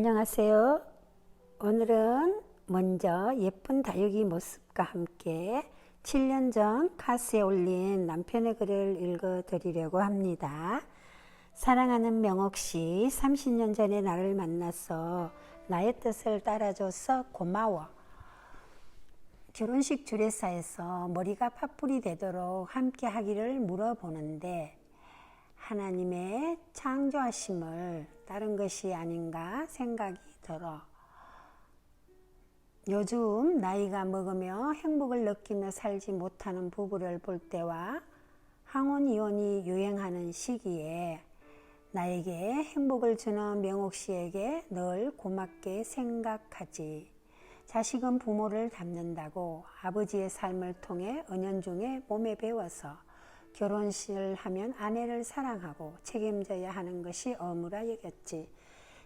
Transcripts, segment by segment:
안녕하세요. 오늘은 먼저 예쁜 다육이 모습과 함께 7년 전 카스에 올린 남편의 글을 읽어 드리려고 합니다. 사랑하는 명옥 씨, 30년 전에 나를 만나서 나의 뜻을 따라줘서 고마워. 결혼식 주례사에서 머리가 팥불이 되도록 함께 하기를 물어보는데 하나님의 창조하심을 다른 것이 아닌가 생각이 들어. 요즘 나이가 먹으며 행복을 느끼며 살지 못하는 부부를 볼 때와 항원 이혼이 유행하는 시기에 나에게 행복을 주는 명옥 씨에게 늘 고맙게 생각하지. 자식은 부모를 닮는다고 아버지의 삶을 통해 은연중에 몸에 배워서 결혼식을 하면 아내를 사랑하고 책임져야 하는 것이 어무라 여겼지.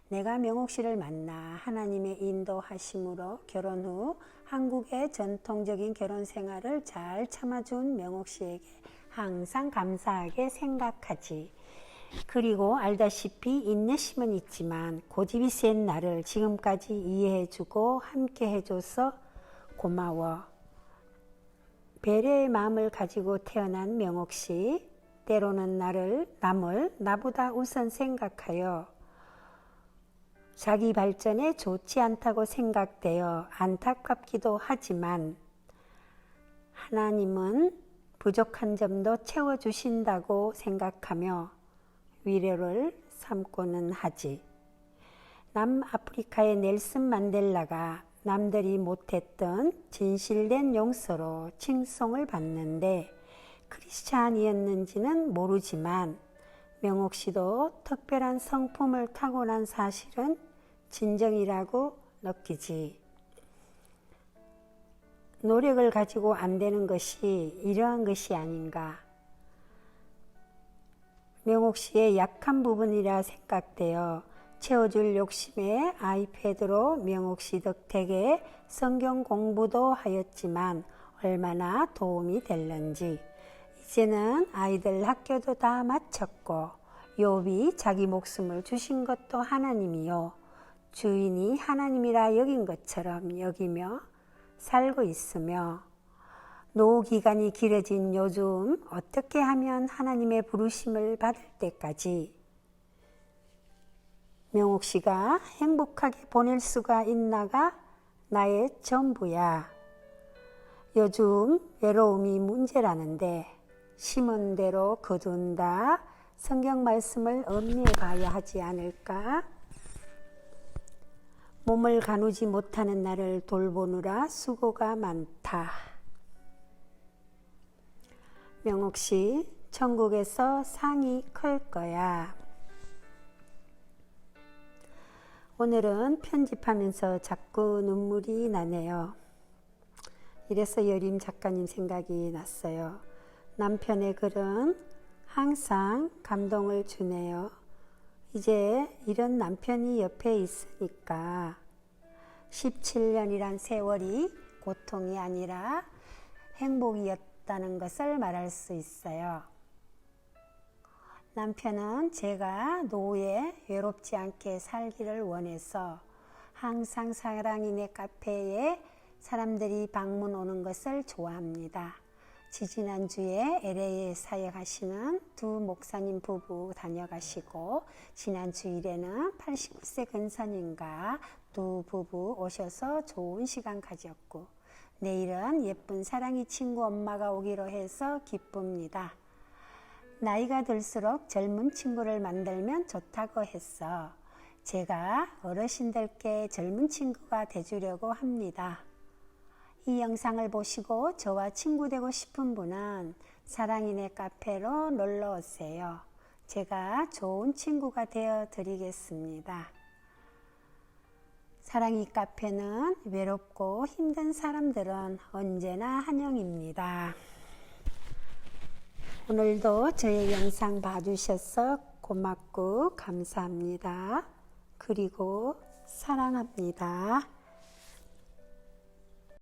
내가 명옥 씨를 만나 하나님의 인도하심으로 결혼 후 한국의 전통적인 결혼 생활을 잘 참아준 명옥 씨에게 항상 감사하게 생각하지. 그리고 알다시피 인내심은 있지만 고집이 센 나를 지금까지 이해해주고 함께 해줘서 고마워. 배려의 마음을 가지고 태어난 명옥 씨, 때로는 나를, 남을 나보다 우선 생각하여 자기 발전에 좋지 않다고 생각되어 안타깝기도 하지만 하나님은 부족한 점도 채워주신다고 생각하며 위로를 삼고는 하지. 남아프리카의 넬슨 만델라가 남들이 못했던 진실된 용서로 칭송을 받는데 크리스찬이었는지는 모르지만 명옥 씨도 특별한 성품을 타고난 사실은 진정이라고 느끼지. 노력을 가지고 안 되는 것이 이러한 것이 아닌가. 명옥 씨의 약한 부분이라 생각되어 채워줄 욕심에 아이패드로 명옥 씨 덕택에 성경 공부도 하였지만 얼마나 도움이 될는지. 이제는 아이들 학교도 다 마쳤고 욥이 자기 목숨을 주신 것도 하나님이요. 주인이 하나님이라 여긴 것처럼 여기며 살고 있으며 노후 기간이 길어진 요즘 어떻게 하면 하나님의 부르심을 받을 때까지 명옥 씨가 행복하게 보낼 수가 있나가 나의 전부야. 요즘 외로움이 문제라는데 심은 대로 거둔다. 성경 말씀을 음미해 봐야 하지 않을까? 몸을 가누지 못하는 나를 돌보느라 수고가 많다. 명옥 씨, 천국에서 상이 클 거야. 오늘은 편집하면서 자꾸 눈물이 나네요. 이래서 여림 작가님 생각이 났어요. 남편의 글은 항상 감동을 주네요. 이제 이런 남편이 옆에 있으니까 17년이란 세월이 고통이 아니라 행복이었다는 것을 말할 수 있어요. 남편은 제가 노후에 외롭지 않게 살기를 원해서 항상 사랑이네 카페에 사람들이 방문 오는 것을 좋아합니다. 지지난주에 LA에 사역하시는 두 목사님 부부 다녀가시고 지난 주일에는 89세 근사님과 두 부부 오셔서 좋은 시간 가졌고 내일은 예쁜 사랑이 친구 엄마가 오기로 해서 기쁩니다. 나이가 들수록 젊은 친구를 만들면 좋다고 했어. 제가 어르신들께 젊은 친구가 돼주려고 합니다. 이 영상을 보시고 저와 친구 되고 싶은 분은 사랑이네 카페로 놀러 오세요. 제가 좋은 친구가 되어 드리겠습니다. 사랑이 카페는 외롭고 힘든 사람들은 언제나 환영입니다. 오늘도 저의 영상 봐주셔서 고맙고 감사합니다. 그리고 사랑합니다.